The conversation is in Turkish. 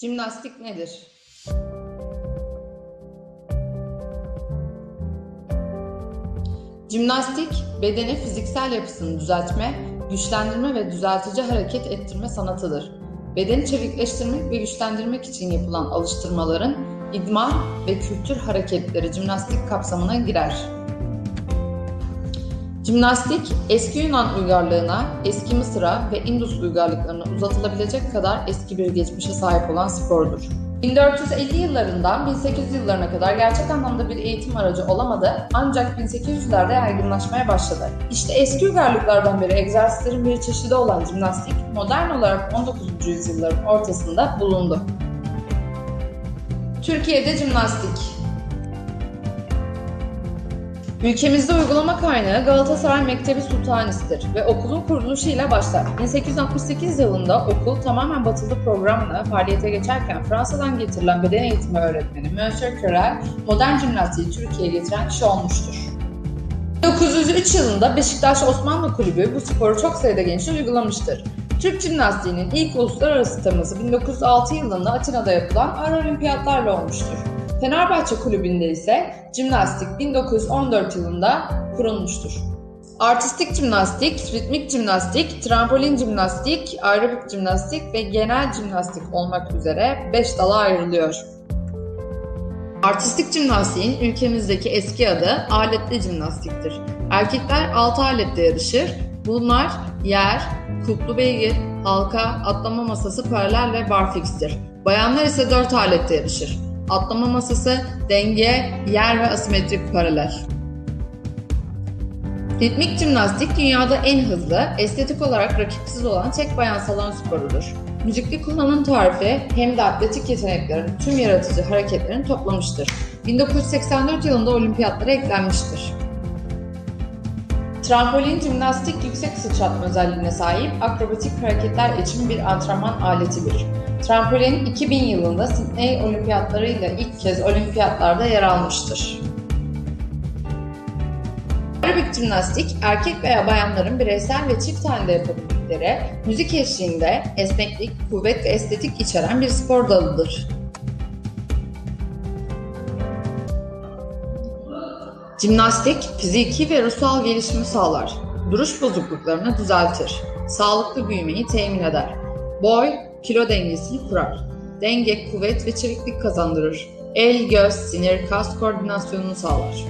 Jimnastik nedir? Jimnastik, bedeni fiziksel yapısını düzeltme, güçlendirme ve düzeltici hareket ettirme sanatıdır. Bedeni çevikleştirmek ve güçlendirmek için yapılan alıştırmaların idman ve kültür hareketleri jimnastik kapsamına girer. Jimnastik, eski Yunan uygarlığına, eski Mısır'a ve Indus uygarlıklarına uzatılabilecek kadar eski bir geçmişe sahip olan spordur. 1450 yıllarından 1800 yıllarına kadar gerçek anlamda bir eğitim aracı olamadı ancak 1800'lerde yaygınlaşmaya başladı. İşte eski uygarlıklardan beri egzersizlerin bir çeşidi olan jimnastik modern olarak 19. yüzyılların ortasında bulundu. Türkiye'de jimnastik Ülkemizde uygulama kaynağı Galatasaray Mektebi Sultanisi'dir ve okulun kuruluşu ile başlar. 1868 yılında okul tamamen batılı programla faaliyete geçerken Fransa'dan getirilen beden eğitimi öğretmeni Monsieur Curel modern jimnastiği Türkiye'ye getiren kişi olmuştur. 1903 yılında Beşiktaş Osmanlı Kulübü bu sporu çok sayıda gençte uygulamıştır. Türk jimnastiğinin ilk uluslararası teması 1906 yılında Atina'da yapılan Ara Olimpiyatlarla olmuştur. Fenerbahçe Kulübü'nde ise jimnastik 1914 yılında kurulmuştur. Artistik jimnastik, ritmik jimnastik, trampolin jimnastik, aerobik jimnastik ve genel jimnastik olmak üzere 5 dala ayrılıyor. Artistik jimnastiğin ülkemizdeki eski adı aletli jimnastiktir. Erkekler 6 aletle yarışır. Bunlar yer, kuplu beygir, halka, atlama masası, paralel ve barfix'tir. Bayanlar ise 4 aletle yarışır. Atlama masası, denge, yer ve asimetrik paralel. Ritmik jimnastik dünyada en hızlı, estetik olarak rakipsiz olan tek bayan salon sporudur. Müzikli kullanım tarifi hem de atletik yeteneklerin tüm yaratıcı hareketlerini toplamıştır. 1984 yılında olimpiyatlara eklenmiştir. Trampolin jimnastik yüksek sıçratma özelliğine sahip akrobatik hareketler için bir antrenman aletidir. Trampolin 2000 yılında Sydney Olimpiyatları ile ilk kez olimpiyatlarda yer almıştır. Aerobik jimnastik, erkek veya bayanların bireysel ve çift halinde yapabildikleri, müzik eşliğinde esneklik, kuvvet ve estetik içeren bir spor dalıdır. Jimnastik, fiziki ve ruhsal gelişimi sağlar. Duruş bozukluklarını düzeltir. Sağlıklı büyümeyi temin eder. Boy, kilo dengesini kurar. Denge, kuvvet ve çeviklik kazandırır. El, göz, sinir, kas koordinasyonunu sağlar.